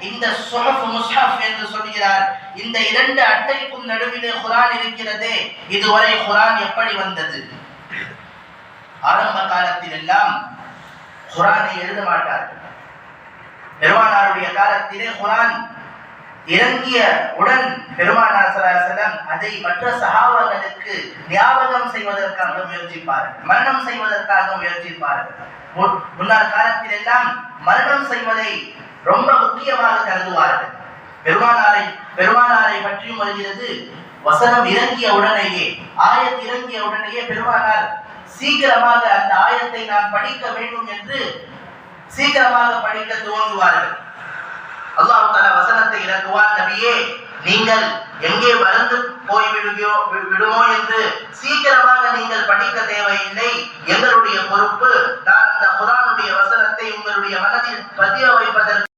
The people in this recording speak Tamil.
இந்த சுஹஃப் முஸ்ஹப் என்று சொல்கிறார். இந்த இரண்டு அட்டைக்கும் நடுவிலே குரான் இருக்கிறதே இதுவரை குரான் எப்படி வந்தது? ஆரம்ப காலத்தில் எல்லாம் குரானை எழுத மாட்டார்கள். பெருமானாருடைய காலத்திலே குரான் இறங்கிய உடன் பெருமானார் அதை மற்ற சகாவர்களுக்கு ஞாபகம் செய்வதற்காக முயற்சிப்பார்கள். மரணம் செய்வதற்காக முயற்சிப்பார்கள். முன்- முன்னாள் காலத்தில் எல்லாம் மரணம் செய்வதை ரொம்ப முக்கியமாக கருதுவார்கள். பெருமானாரை பெருமானாரை பற்றியும் வருகிறது. வசனம் இறங்கிய உடனேயே ஆயத் இறங்கிய உடனேயே பெருமானார் சீக்கிரமாக அந்த ஆயத்தை நான் படிக்க வேண்டும் என்று சீக்கிரமாக படிக்க துவங்குவார்கள். அல்லாஹ் தஆலா வசனத்தை இறக்குவார் நபியே நீங்கள் எங்கே மறந்து போய் விடுவியோ விடுமோ என்று சீக்கிரமாக நீங்கள் படிக்க தேவையில்லை. எங்களுடைய பொறுப்பு நான் அந்த குரானுடைய வசனத்தை உங்களுடைய மனதில் பதிய வைப்பதற்கு